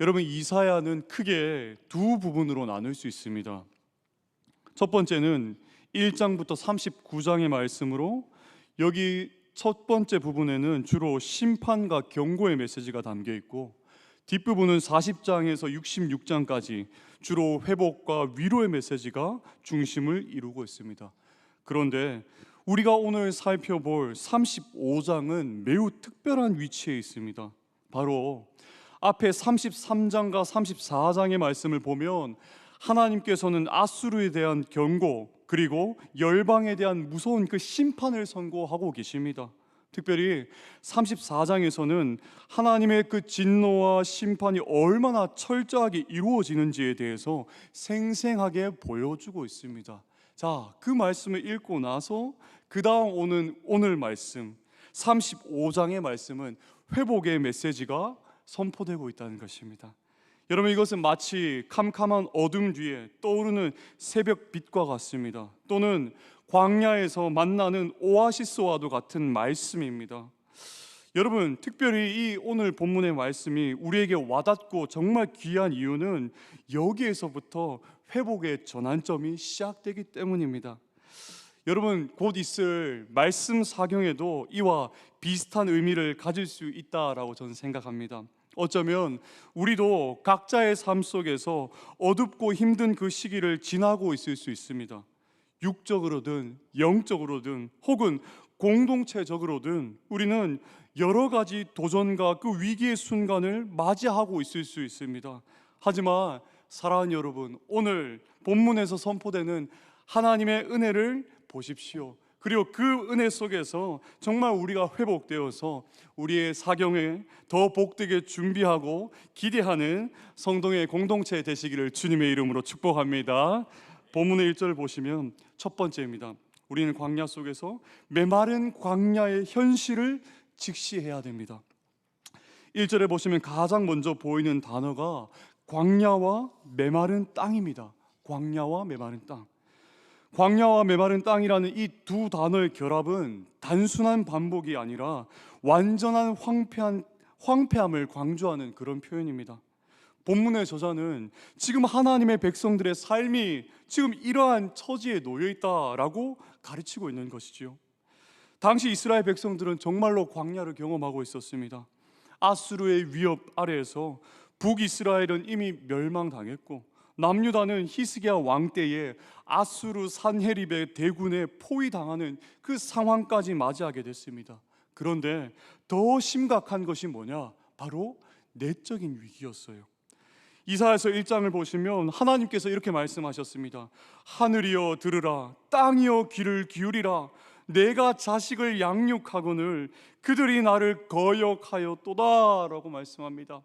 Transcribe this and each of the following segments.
여러분 이사야는 크게 두 부분으로 나눌 수 있습니다. 첫 번째는 1장부터 39장의 말씀으로 여기 첫 번째 부분에는 주로 심판과 경고의 메시지가 담겨 있고 뒷부분은 40장에서 66장까지 주로 회복과 위로의 메시지가 중심을 이루고 있습니다. 그런데 우리가 오늘 살펴볼 35장은 매우 특별한 위치에 있습니다. 바로 앞에 33장과 34장의 말씀을 보면 하나님께서는 아수르에 대한 경고 그리고 열방에 대한 무서운 그 심판을 선고하고 계십니다. 특별히 34장에서는 하나님의 그 진노와 심판이 얼마나 철저하게 이루어지는지에 대해서 생생하게 보여주고 있습니다. 자, 그 말씀을 읽고 나서 그 다음 오는 오늘 말씀 35장의 말씀은 회복의 메시지가 선포되고 있다는 것입니다. 여러분 이것은 마치 캄캄한 어둠 뒤에 떠오르는 새벽 빛과 같습니다. 또는 광야에서 만나는 오아시스와도 같은 말씀입니다. 여러분 특별히 이 오늘 본문의 말씀이 우리에게 와닿고 정말 귀한 이유는 여기에서부터 회복의 전환점이 시작되기 때문입니다. 여러분 곧 있을 말씀 사경에도 이와 비슷한 의미를 가질 수 있다라고 저는 생각합니다. 어쩌면 우리도 각자의 삶 속에서 어둡고 힘든 그 시기를 지나고 있을 수 있습니다. 육적으로든 영적으로든 혹은 공동체적으로든 우리는 여러 가지 도전과 그 위기의 순간을 맞이하고 있을 수 있습니다. 하지만 사랑하는 여러분, 오늘 본문에서 선포되는 하나님의 은혜를 보십시오. 그리고 그 은혜 속에서 정말 우리가 회복되어서 우리의 사경에 더 복되게 준비하고 기대하는 성동의 공동체 되시기를 주님의 이름으로 축복합니다. 본문의 1절을 보시면 첫 번째입니다. 우리는 광야 속에서 메마른 광야의 현실을 직시해야 됩니다. 1절에 보시면 가장 먼저 보이는 단어가 광야와 메마른 땅입니다. 광야와 메마른 땅. 광야와 메마른 땅이라는 이 두 단어의 결합은 단순한 반복이 아니라 완전한 황폐한 황폐함을 강조하는 그런 표현입니다. 본문의 저자는 지금 하나님의 백성들의 삶이 지금 이러한 처지에 놓여 있다라고 가르치고 있는 것이지요. 당시 이스라엘 백성들은 정말로 광야를 경험하고 있었습니다. 아수르의 위협 아래에서 북이스라엘은 이미 멸망당했고 남유다는 히스기야 왕 때에 아수르 산헤립의 대군에 포위당하는 그 상황까지 맞이하게 됐습니다. 그런데 더 심각한 것이 뭐냐? 바로 내적인 위기였어요. 이사야서 1장을 보시면 하나님께서 이렇게 말씀하셨습니다. 하늘이여 들으라 땅이여 귀를 기울이라 내가 자식을 양육하거늘 그들이 나를 거역하였도다라고 말씀합니다.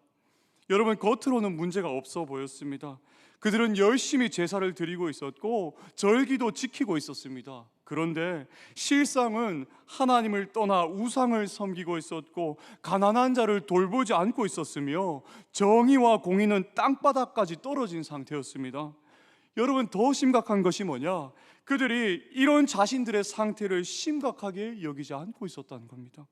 여러분 겉으로는 문제가 없어 보였습니다. 그들은 열심히 제사를 드리고 있었고 절기도 지키고 있었습니다. 그런데 실상은 하나님을 떠나 우상을 섬기고 있었고 가난한 자를 돌보지 않고 있었으며 정의와 공의는 땅바닥까지 떨어진 상태였습니다. 여러분 더 심각한 것이 뭐냐? 그들이 이런 자신들의 상태를 심각하게 여기지 않고 있었다는 겁니다.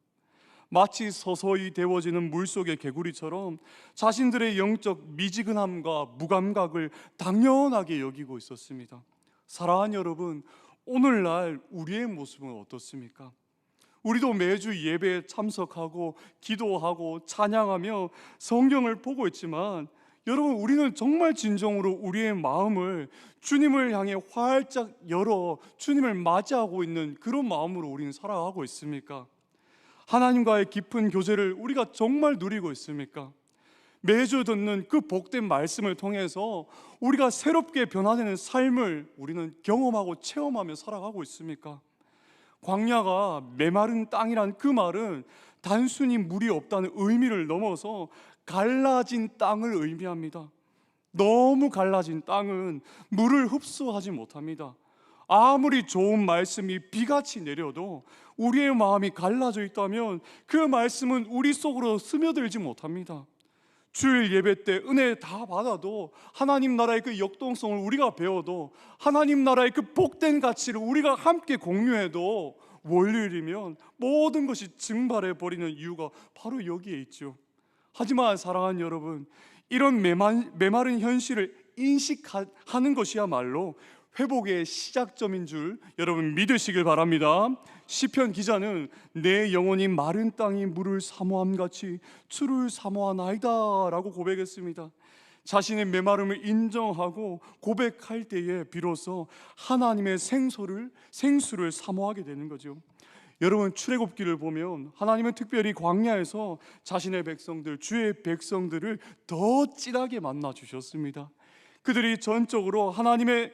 마치 서서히 데워지는 물속의 개구리처럼 자신들의 영적 미지근함과 무감각을 당연하게 여기고 있었습니다. 사랑하는 여러분, 오늘날 우리의 모습은 어떻습니까? 우리도 매주 예배에 참석하고 기도하고 찬양하며 성경을 보고 있지만 여러분 우리는 정말 진정으로 우리의 마음을 주님을 향해 활짝 열어 주님을 맞이하고 있는 그런 마음으로 우리는 살아가고 있습니까? 하나님과의 깊은 교제를 우리가 정말 누리고 있습니까? 매주 듣는 그 복된 말씀을 통해서 우리가 새롭게 변화되는 삶을 우리는 경험하고 체험하며 살아가고 있습니까? 광야가 메마른 땅이란 그 말은 단순히 물이 없다는 의미를 넘어서 갈라진 땅을 의미합니다. 너무 갈라진 땅은 물을 흡수하지 못합니다. 아무리 좋은 말씀이 비같이 내려도 우리의 마음이 갈라져 있다면 그 말씀은 우리 속으로 스며들지 못합니다. 주일 예배 때 은혜 다 받아도 하나님 나라의 그 역동성을 우리가 배워도 하나님 나라의 그 복된 가치를 우리가 함께 공유해도 월요일이면 모든 것이 증발해 버리는 이유가 바로 여기에 있죠. 하지만 사랑하는 여러분, 이런 메만, 메마른 현실을 인식하는 것이야말로 회복의 시작점인 줄 여러분 믿으시길 바랍니다. 시편 기자는 내 영혼이 마른 땅이 물을 사모함 같이 주를 사모하나이다라고 고백했습니다. 자신의 메마름을 인정하고 고백할 때에 비로소 하나님의 생소를 생수를 사모하게 되는 거죠. 여러분 출애굽기를 보면 하나님은 특별히 광야에서 자신의 백성들 주의 백성들을 더 진하게 만나 주셨습니다. 그들이 전적으로 하나님의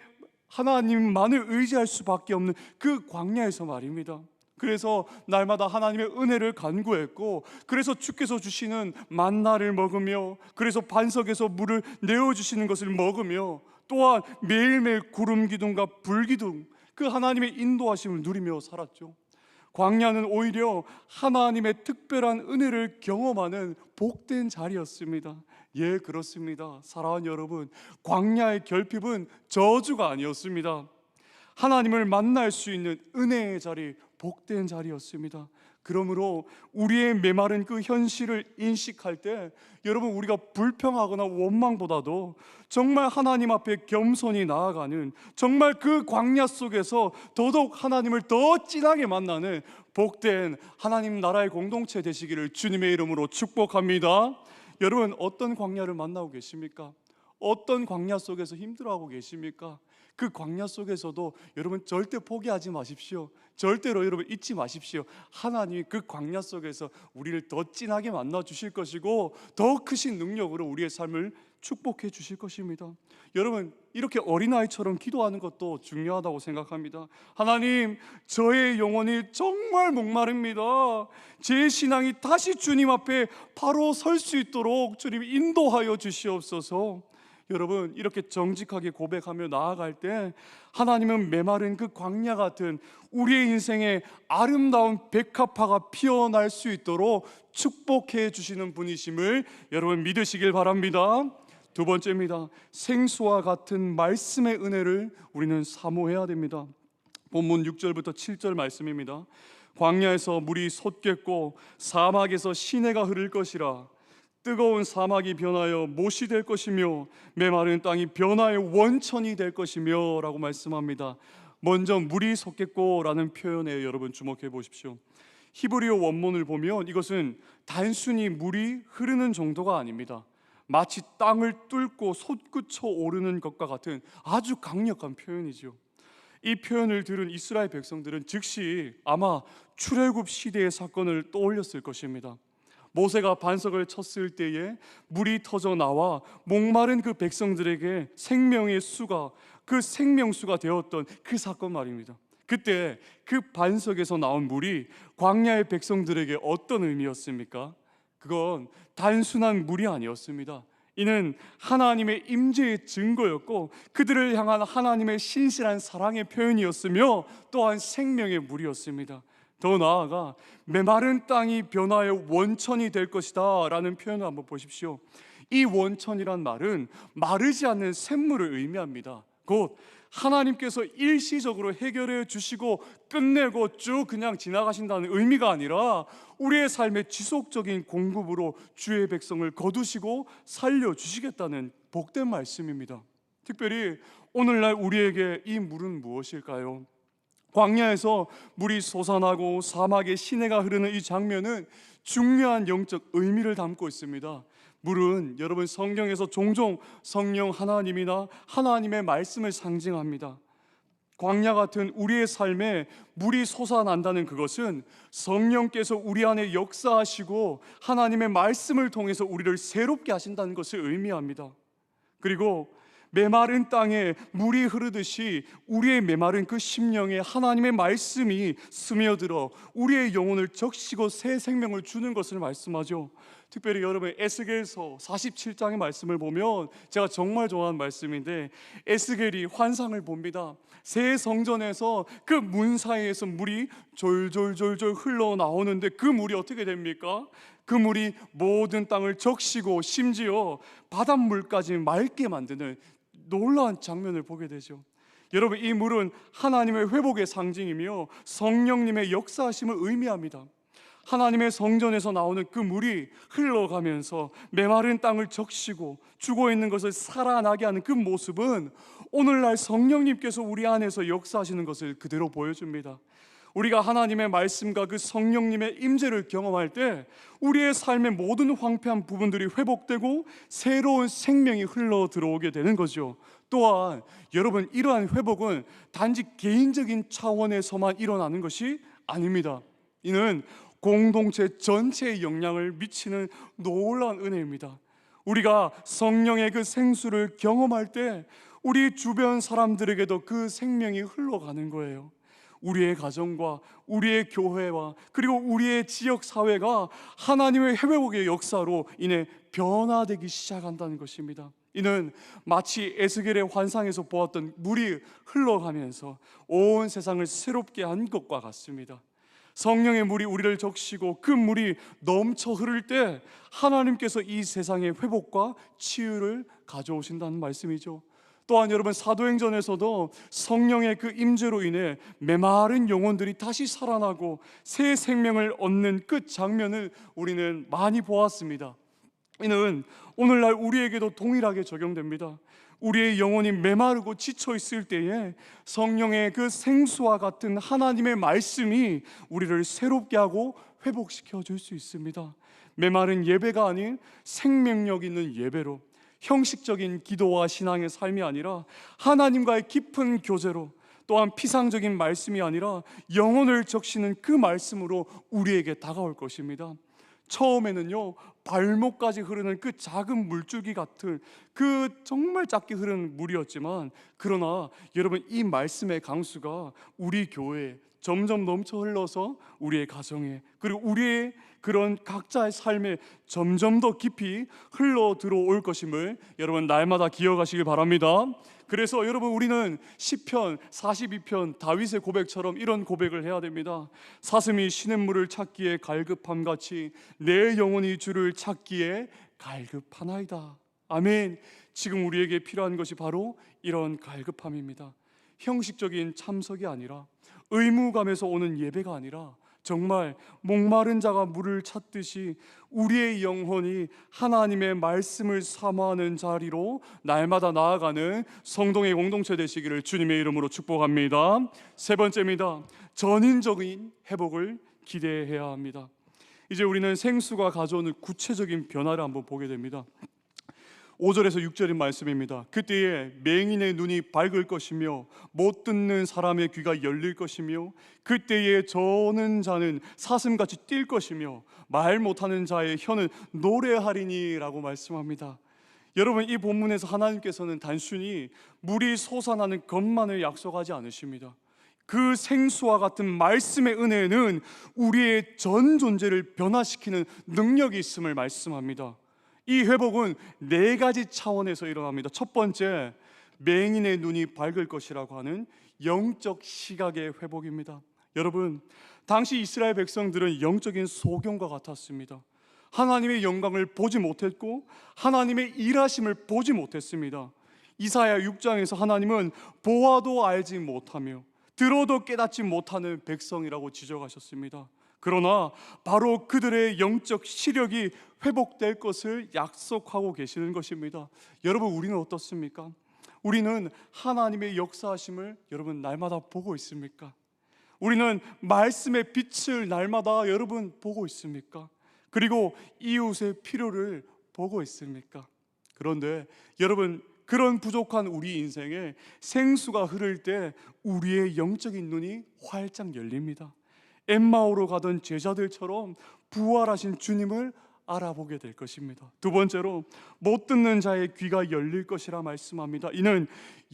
하나님만을 의지할 수밖에 없는 그 광야에서 말입니다. 그래서 날마다 하나님의 은혜를 간구했고 그래서 주께서 주시는 만나를 먹으며 그래서 반석에서 물을 내어 주시는 것을 먹으며 또한 매일매일 구름 기둥과 불 기둥 그 하나님의 인도하심을 누리며 살았죠. 광야는 오히려 하나님의 특별한 은혜를 경험하는 복된 자리였습니다. 예, 그렇습니다. 사랑하는 여러분, 광야의 결핍은 저주가 아니었습니다. 하나님을 만날 수 있는 은혜의 자리, 복된 자리였습니다. 그러므로 우리의 메마른 그 현실을 인식할 때 여러분 우리가 불평하거나 원망보다도 정말 하나님 앞에 겸손히 나아가는 정말 그 광야 속에서 더더욱 하나님을 더 진하게 만나는 복된 하나님 나라의 공동체 되시기를 주님의 이름으로 축복합니다. 여러분 어떤 광야를 만나고 계십니까? 어떤 광야 속에서 힘들어하고 계십니까? 그 광야 속에서도 여러분 절대 포기하지 마십시오. 절대로 여러분 잊지 마십시오. 하나님이 그 광야 속에서 우리를 더 진하게 만나 주실 것이고 더 크신 능력으로 우리의 삶을 축복해 주실 것입니다. 여러분 이렇게 어린아이처럼 기도하는 것도 중요하다고 생각합니다. 하나님, 저의 영혼이 정말 목마릅니다. 제 신앙이 다시 주님 앞에 바로 설 수 있도록 주님 인도하여 주시옵소서. 여러분 이렇게 정직하게 고백하며 나아갈 때 하나님은 메마른 그 광야 같은 우리의 인생에 아름다운 백합화가 피어날 수 있도록 축복해 주시는 분이심을 여러분 믿으시길 바랍니다. 두 번째입니다. 생수와 같은 말씀의 은혜를 우리는 사모해야 됩니다. 본문 6절부터 7절 말씀입니다. 광야에서 물이 솟겠고 사막에서 시내가 흐를 것이라 뜨거운 사막이 변하여 못이 될 것이며 메마른 땅이 변화의 원천이 될 것이며라고 말씀합니다. 먼저 물이 솟겠고라는 표현에 여러분 주목해 보십시오. 히브리어 원문을 보면 이것은 단순히 물이 흐르는 정도가 아닙니다. 마치 땅을 뚫고 솟구쳐 오르는 것과 같은 아주 강력한 표현이죠. 이 표현을 들은 이스라엘 백성들은 즉시 아마 출애굽 시대의 사건을 떠올렸을 것입니다. 모세가 반석을 쳤을 때에 물이 터져 나와 목마른 그 백성들에게 생명의 수가 그 생명수가 되었던 그 사건 말입니다. 그때 그 반석에서 나온 물이 광야의 백성들에게 어떤 의미였습니까? 그건 단순한 물이 아니었습니다. 이는 하나님의 임재의 증거였고 그들을 향한 하나님의 신실한 사랑의 표현이었으며 또한 생명의 물이었습니다. 더 나아가 메마른 땅이 변화의 원천이 될 것이다라는 표현을 한번 보십시오. 이 원천이란 말은 마르지 않는 샘물을 의미합니다. 곧 하나님께서 일시적으로 해결해 주시고 끝내고 쭉 그냥 지나가신다는 의미가 아니라 우리의 삶의 지속적인 공급으로 주의 백성을 거두시고 살려 주시겠다는 복된 말씀입니다. 특별히 오늘날 우리에게 이 물은 무엇일까요? 광야에서 물이 솟아나고 사막에 시내가 흐르는 이 장면은 중요한 영적 의미를 담고 있습니다. 물은 여러분 성경에서 종종 성령 하나님이나 하나님의 말씀을 상징합니다. 광야 같은 우리의 삶에 물이 솟아난다는 그것은 성령께서 우리 안에 역사하시고 하나님의 말씀을 통해서 우리를 새롭게 하신다는 것을 의미합니다. 그리고 메마른 땅에 물이 흐르듯이 우리의 메마른 그 심령에 하나님의 말씀이 스며들어 우리의 영혼을 적시고 새 생명을 주는 것을 말씀하죠. 특별히 여러분 에스겔서 47장의 말씀을 보면 제가 정말 좋아하는 말씀인데 에스겔이 환상을 봅니다. 새 성전에서 그 문 사이에서 물이 졸졸졸졸 흘러 나오는데 그 물이 어떻게 됩니까? 그 물이 모든 땅을 적시고 심지어 바닷물까지 맑게 만드는 놀라운 장면을 보게 되죠. 여러분 이 물은 하나님의 회복의 상징이며 성령님의 역사하심을 의미합니다. 하나님의 성전에서 나오는 그 물이 흘러가면서 메마른 땅을 적시고 죽어 있는 것을 살아나게 하는 그 모습은 오늘날 성령님께서 우리 안에서 역사하시는 것을 그대로 보여줍니다. 우리가 하나님의 말씀과 그 성령님의 임재를 경험할 때 우리의 삶의 모든 황폐한 부분들이 회복되고 새로운 생명이 흘러 들어오게 되는 거죠. 또한 여러분 이러한 회복은 단지 개인적인 차원에서만 일어나는 것이 아닙니다. 이는 공동체 전체에 영향을 미치는 놀라운 은혜입니다. 우리가 성령의 그 생수를 경험할 때 우리 주변 사람들에게도 그 생명이 흘러가는 거예요. 우리의 가정과 우리의 교회와 그리고 우리의 지역 사회가 하나님의 회복의 역사로 인해 변화되기 시작한다는 것입니다. 이는 마치 에스겔의 환상에서 보았던 물이 흘러가면서 온 세상을 새롭게 한 것과 같습니다. 성령의 물이 우리를 적시고 그 물이 넘쳐 흐를 때 하나님께서 이 세상의 회복과 치유를 가져오신다는 말씀이죠. 또한 여러분 사도행전에서도 성령의 그 임재로 인해 메마른 영혼들이 다시 살아나고 새 생명을 얻는 그 장면을 우리는 많이 보았습니다. 이는 오늘날 우리에게도 동일하게 적용됩니다. 우리의 영혼이 메마르고 지쳐 있을 때에 성령의 그 생수와 같은 하나님의 말씀이 우리를 새롭게 하고 회복시켜 줄 수 있습니다. 메마른 예배가 아닌 생명력 있는 예배로 형식적인 기도와 신앙의 삶이 아니라 하나님과의 깊은 교제로 또한 피상적인 말씀이 아니라 영혼을 적시는 그 말씀으로 우리에게 다가올 것입니다. 처음에는요 발목까지 흐르는 그 작은 물줄기 같은 그 정말 작게 흐르는 물이었지만 그러나 여러분 이 말씀의 강수가 우리 교회에 점점 넘쳐 흘러서 우리의 가정에 그리고 우리의 그런 각자의 삶에 점점 더 깊이 흘러 들어올 것임을 여러분 날마다 기억하시길 바랍니다. 그래서 여러분 우리는 시편 42편 다윗의 고백처럼 이런 고백을 해야 됩니다. 사슴이 시냇물을 찾기에 갈급함 같이 내 영혼이 주를 찾기에 갈급하나이다. 아멘. 지금 우리에게 필요한 것이 바로 이런 갈급함입니다. 형식적인 참석이 아니라 의무감에서 오는 예배가 아니라 정말 목마른 자가 물을 찾듯이 우리의 영혼이 하나님의 말씀을 사모하는 자리로 날마다 나아가는 성동의 공동체 되시기를 주님의 이름으로 축복합니다. 세 번째입니다. 전인적인 회복을 기대해야 합니다. 이제 우리는 생수가 가져오는 구체적인 변화를 한번 보게 됩니다. 5절에서 6절의 말씀입니다. 그때에 맹인의 눈이 밝을 것이며 못 듣는 사람의 귀가 열릴 것이며 그때에 저는 자는 사슴같이 뛸 것이며 말 못하는 자의 혀는 노래하리니라고 말씀합니다. 여러분 이 본문에서 하나님께서는 단순히 물이 솟아나는 것만을 약속하지 않으십니다. 그 생수와 같은 말씀의 은혜는 우리의 전 존재를 변화시키는 능력이 있음을 말씀합니다. 이 회복은 네 가지 차원에서 일어납니다. 첫 번째, 맹인의 눈이 밝을 것이라고 하는 영적 시각의 회복입니다. 여러분, 당시 이스라엘 백성들은 영적인 소경과 같았습니다. 하나님의 영광을 보지 못했고 하나님의 일하심을 보지 못했습니다. 이사야 6장에서 하나님은 보아도 알지 못하며 들어도 깨닫지 못하는 백성이라고 지적하셨습니다. 그러나 바로 그들의 영적 시력이 회복될 것을 약속하고 계시는 것입니다. 여러분 우리는 어떻습니까? 우리는 하나님의 역사하심을 여러분 날마다 보고 있습니까? 우리는 말씀의 빛을 날마다 여러분 보고 있습니까? 그리고 이웃의 필요를 보고 있습니까? 그런데 여러분 그런 부족한 우리 인생에 생수가 흐를 때 우리의 영적인 눈이 활짝 열립니다. 엠마오로 가던 제자들처럼 부활하신 주님을 알아보게 될 것입니다. 두 번째로 못 듣는 자의 귀가 열릴 것이라 말씀합니다. 이는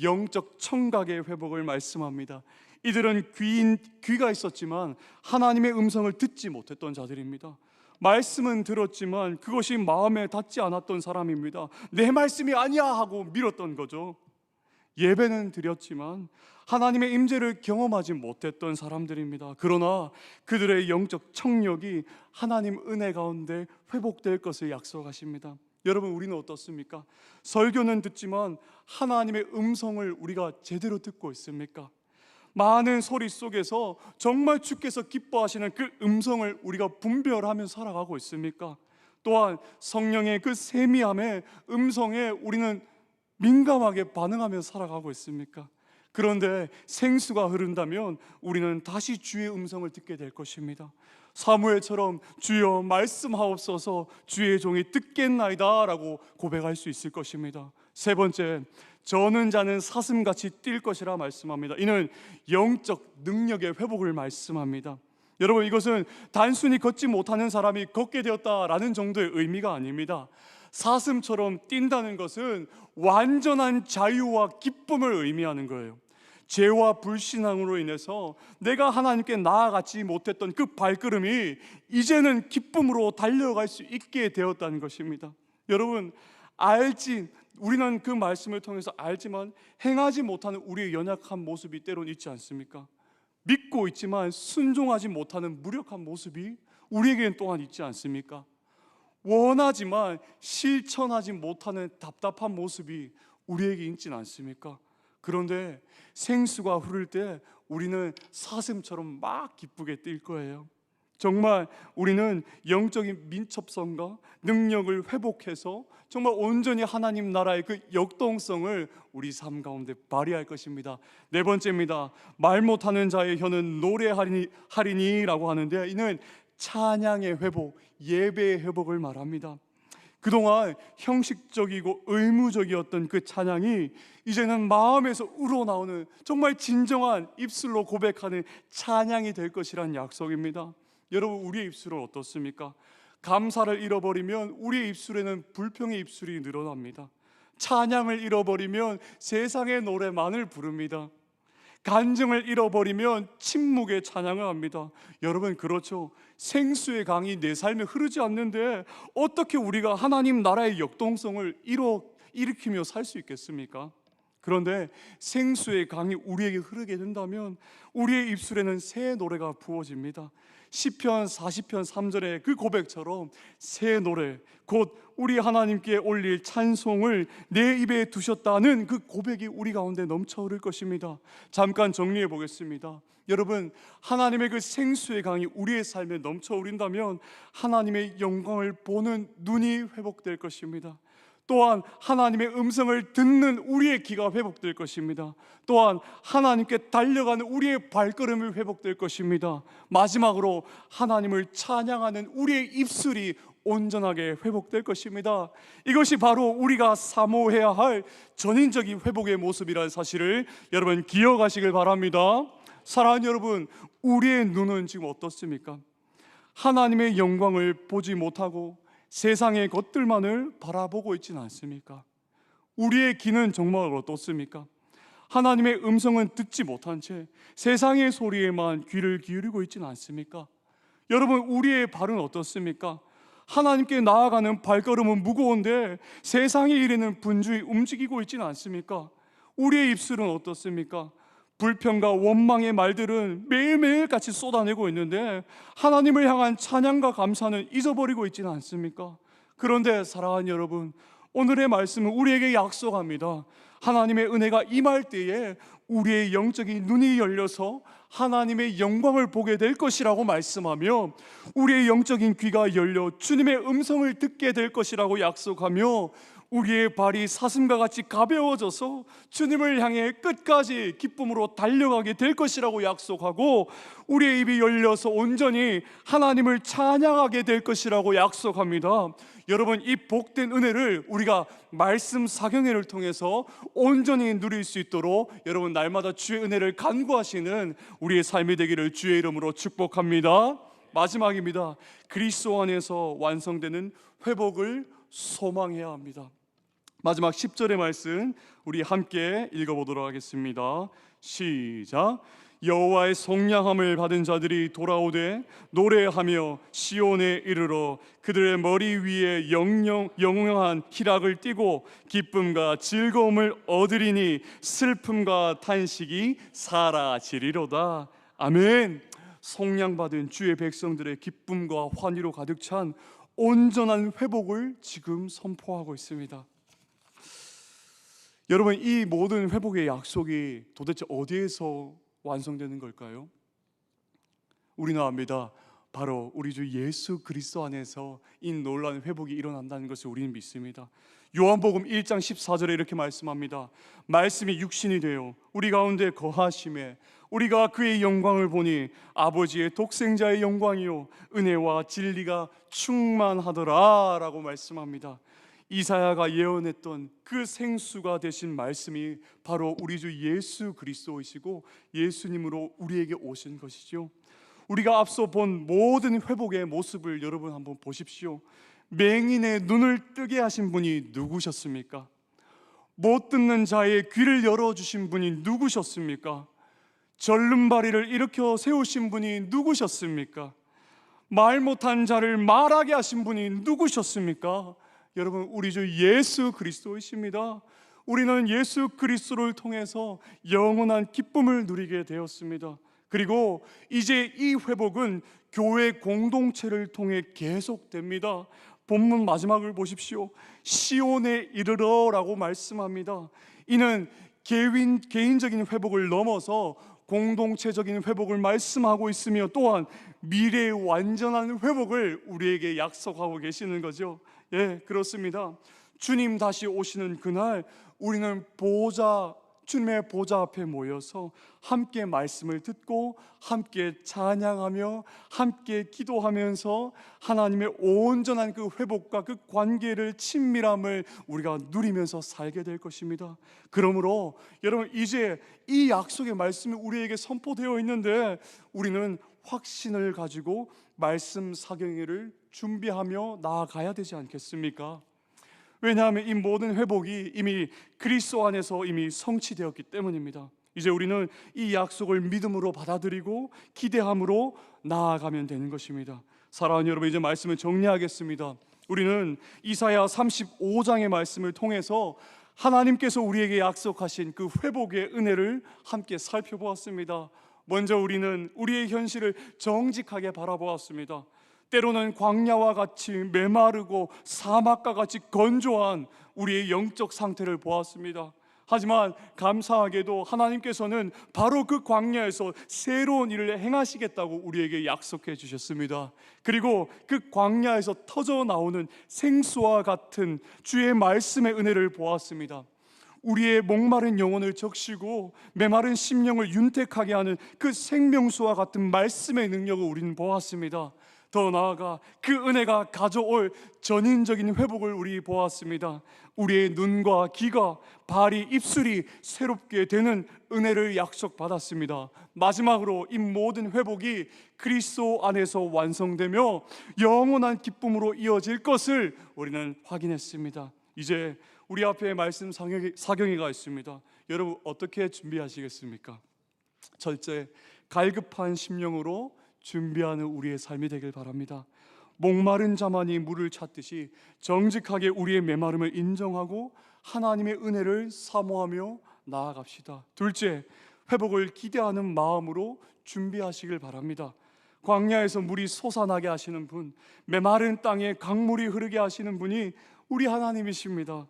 영적 청각의 회복을 말씀합니다. 이들은 귀인 귀가 있었지만 하나님의 음성을 듣지 못했던 자들입니다. 말씀은 들었지만 그것이 마음에 닿지 않았던 사람입니다. 내 말씀이 아니야 하고 밀었던 거죠. 예배는 드렸지만 하나님의 임재를 경험하지 못했던 사람들입니다. 그러나 그들의 영적 청력이 하나님 은혜 가운데 회복될 것을 약속하십니다. 여러분 우리는 어떻습니까? 설교는 듣지만 하나님의 음성을 우리가 제대로 듣고 있습니까? 많은 소리 속에서 정말 주께서 기뻐하시는 그 음성을 우리가 분별하며 살아가고 있습니까? 또한 성령의 그 세미함의 음성에 우리는 민감하게 반응하며 살아가고 있습니까? 그런데 생수가 흐른다면 우리는 다시 주의 음성을 듣게 될 것입니다. 사무엘처럼 주여 말씀하옵소서 주의 종이 듣겠나이다라고 고백할 수 있을 것입니다. 세 번째, 저는 자는 사슴같이 뛸 것이라 말씀합니다. 이는 영적 능력의 회복을 말씀합니다. 여러분 이것은 단순히 걷지 못하는 사람이 걷게 되었다라는 정도의 의미가 아닙니다. 사슴처럼 뛴다는 것은 완전한 자유와 기쁨을 의미하는 거예요. 죄와 불신앙으로 인해서 내가 하나님께 나아가지 못했던 그 발걸음이 이제는 기쁨으로 달려갈 수 있게 되었다는 것입니다. 여러분 알지 우리는 그 말씀을 통해서 알지만 행하지 못하는 우리의 연약한 모습이 때론 있지 않습니까? 믿고 있지만 순종하지 못하는 무력한 모습이 우리에게는 또한 있지 않습니까? 원하지만 실천하지 못하는 답답한 모습이 우리에게 있지는 않습니까? 그런데 생수가 흐를 때 우리는 사슴처럼 막 기쁘게 뛸 거예요. 정말 우리는 영적인 민첩성과 능력을 회복해서 정말 온전히 하나님 나라의 그 역동성을 우리 삶 가운데 발휘할 것입니다. 네 번째입니다. 말 못하는 자의 혀는 노래하리니 하리니라고 하는데 이는 찬양의 회복, 예배의 회복을 말합니다. 그동안 형식적이고 의무적이었던 그 찬양이 이제는 마음에서 우러나오는 정말 진정한 입술로 고백하는 찬양이 될 것이란 약속입니다. 여러분 우리의 입술은 어떻습니까? 감사를 잃어버리면 우리의 입술에는 불평의 입술이 늘어납니다. 찬양을 잃어버리면 세상의 노래만을 부릅니다. 간증을 잃어버리면 침묵의 찬양을 합니다. 여러분 그렇죠. 생수의 강이 내 삶에 흐르지 않는데 어떻게 우리가 하나님 나라의 역동성을 일어 일으키며 살 수 있겠습니까? 그런데 생수의 강이 우리에게 흐르게 된다면 우리의 입술에는 새 노래가 부어집니다. 시편 40편 3절의 그 고백처럼 새 노래 곧 우리 하나님께 올릴 찬송을 내 입에 두셨다는 그 고백이 우리 가운데 넘쳐 흐를 것입니다. 잠깐 정리해 보겠습니다. 여러분 하나님의 그 생수의 강이 우리의 삶에 넘쳐 흐른다면 하나님의 영광을 보는 눈이 회복될 것입니다. 또한 하나님의 음성을 듣는 우리의 귀가 회복될 것입니다. 또한 하나님께 달려가는 우리의 발걸음이 회복될 것입니다. 마지막으로 하나님을 찬양하는 우리의 입술이 온전하게 회복될 것입니다. 이것이 바로 우리가 사모해야 할 전인적인 회복의 모습이라는 사실을 여러분 기억하시길 바랍니다. 사랑하는 여러분, 우리의 눈은 지금 어떻습니까? 하나님의 영광을 보지 못하고 세상의 것들만을 바라보고 있지는 않습니까? 우리의 귀는 정말 어떻습니까? 하나님의 음성은 듣지 못한 채 세상의 소리에만 귀를 기울이고 있지는 않습니까? 여러분 우리의 발은 어떻습니까? 하나님께 나아가는 발걸음은 무거운데 세상의 일에는 분주히 움직이고 있지는 않습니까? 우리의 입술은 어떻습니까? 불평과 원망의 말들은 매일매일 같이 쏟아내고 있는데 하나님을 향한 찬양과 감사는 잊어버리고 있지는 않습니까? 그런데 사랑하는 여러분, 오늘의 말씀은 우리에게 약속합니다. 하나님의 은혜가 임할 때에 우리의 영적인 눈이 열려서 하나님의 영광을 보게 될 것이라고 말씀하며 우리의 영적인 귀가 열려 주님의 음성을 듣게 될 것이라고 약속하며 우리의 발이 사슴과 같이 가벼워져서 주님을 향해 끝까지 기쁨으로 달려가게 될 것이라고 약속하고 우리의 입이 열려서 온전히 하나님을 찬양하게 될 것이라고 약속합니다. 여러분 이 복된 은혜를 우리가 말씀 사경회를 통해서 온전히 누릴 수 있도록 여러분 날마다 주의 은혜를 간구하시는 우리의 삶이 되기를 주의 이름으로 축복합니다. 마지막입니다. 그리스도 안에서 완성되는 회복을 소망해야 합니다. 마지막 10절의 말씀 우리 함께 읽어보도록 하겠습니다. 시작. 여호와의 성량함을 받은 자들이 돌아오되 노래하며 시온에 이르러 그들의 머리 위에 영영 영영한 희락을 띠고 기쁨과 즐거움을 얻으리니 슬픔과 탄식이 사라지리로다. 아멘. 성량 받은 주의 백성들의 기쁨과 환희로 가득 찬 온전한 회복을 지금 선포하고 있습니다. 여러분 이 모든 회복의 약속이 도대체 어디에서 완성되는 걸까요? 우리는 압니다. 바로 우리 주 예수 그리스도 안에서 이 놀라운 회복이 일어난다는 것을 우리는 믿습니다. 요한복음 1장 14절에 이렇게 말씀합니다. 말씀이 육신이 되어 우리 가운데 거하심에 우리가 그의 영광을 보니 아버지의 독생자의 영광이요 은혜와 진리가 충만하더라라고 말씀합니다. 이사야가 예언했던 그 생수가 되신 말씀이 바로 우리 주 예수 그리스도이시고 예수님으로 우리에게 오신 것이죠. 우리가 앞서 본 모든 회복의 모습을 여러분 한번 보십시오. 맹인의 눈을 뜨게 하신 분이 누구셨습니까? 못 듣는 자의 귀를 열어 주신 분이 누구셨습니까? 절름발이를 일으켜 세우신 분이 누구셨습니까? 말 못한 자를 말하게 하신 분이 누구셨습니까? 여러분 우리 주 예수 그리스도이십니다. 우리는 예수 그리스도를 통해서 영원한 기쁨을 누리게 되었습니다. 그리고 이제 이 회복은 교회 공동체를 통해 계속됩니다. 본문 마지막을 보십시오. 시온에 이르러라고 말씀합니다. 이는 개인 개인적인 회복을 넘어서 공동체적인 회복을 말씀하고 있으며 또한 미래의 완전한 회복을 우리에게 약속하고 계시는 거죠. 예, 그렇습니다. 주님 다시 오시는 그날 우리는 보좌 주님의 보좌 앞에 모여서 함께 말씀을 듣고 함께 찬양하며 함께 기도하면서 하나님의 온전한 그 회복과 그 관계를 친밀함을 우리가 누리면서 살게 될 것입니다. 그러므로 여러분 이제 이 약속의 말씀이 우리에게 선포되어 있는데 우리는 확신을 가지고 말씀 사경회를 준비하며 나아가야 되지 않겠습니까? 왜냐하면 이 모든 회복이 이미 그리스도 안에서 이미 성취되었기 때문입니다. 이제 우리는 이 약속을 믿음으로 받아들이고 기대함으로 나아가면 되는 것입니다. 사랑하는 여러분, 이제 말씀을 정리하겠습니다. 우리는 이사야 35장의 말씀을 통해서 하나님께서 우리에게 약속하신 그 회복의 은혜를 함께 살펴보았습니다. 먼저 우리는 우리의 현실을 정직하게 바라보았습니다. 때로는 광야와 같이 메마르고 사막과 같이 건조한 우리의 영적 상태를 보았습니다. 하지만 감사하게도 하나님께서는 바로 그 광야에서 새로운 일을 행하시겠다고 우리에게 약속해 주셨습니다. 그리고 그 광야에서 터져 나오는 생수와 같은 주의 말씀의 은혜를 보았습니다. 우리의 목마른 영혼을 적시고 메마른 심령을 윤택하게 하는 그 생명수와 같은 말씀의 능력을 우리는 보았습니다. 더 나아가 그 은혜가 가져올 전인적인 회복을 우리 보았습니다. 우리의 눈과 귀가 발이 입술이 새롭게 되는 은혜를 약속받았습니다. 마지막으로 이 모든 회복이 그리스도 안에서 완성되며 영원한 기쁨으로 이어질 것을 우리는 확인했습니다. 이제 우리 앞에 말씀 사경이, 사경이가 있습니다. 여러분 어떻게 준비하시겠습니까? 첫째, 갈급한 심령으로 준비하는 우리의 삶이 되길 바랍니다. 목마른 자만이 물을 찾듯이 정직하게 우리의 메마름을 인정하고 하나님의 은혜를 사모하며 나아갑시다. 둘째, 회복을 기대하는 마음으로 준비하시길 바랍니다. 광야에서 물이 솟아나게 하시는 분, 메마른 땅에 강물이 흐르게 하시는 분이 우리 하나님이십니다.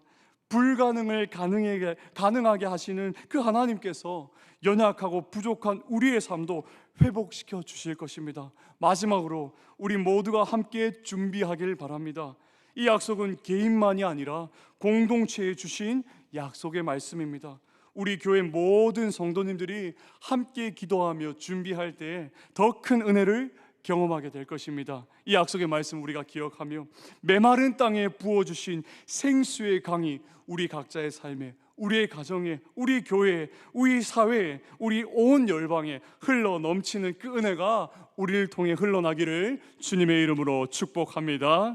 불가능을 가능하게, 가능하게 하시는 그 하나님께서 연약하고 부족한 우리의 삶도 회복시켜 주실 것입니다. 마지막으로 우리 모두가 함께 준비하길 바랍니다. 이 약속은 개인만이 아니라 공동체에 주신 약속의 말씀입니다. 우리 교회 모든 성도님들이 함께 기도하며 준비할 때 더 큰 은혜를 경험하게 될 것입니다. 이 약속의 말씀 우리가 기억하며 메마른 땅에 부어 주신 생수의 강이 우리 각자의 삶에 우리의 가정에 우리 교회에 우리 사회에 우리 온 열방에 흘러 넘치는 그 은혜가 우리를 통해 흘러나기를 주님의 이름으로 축복합니다.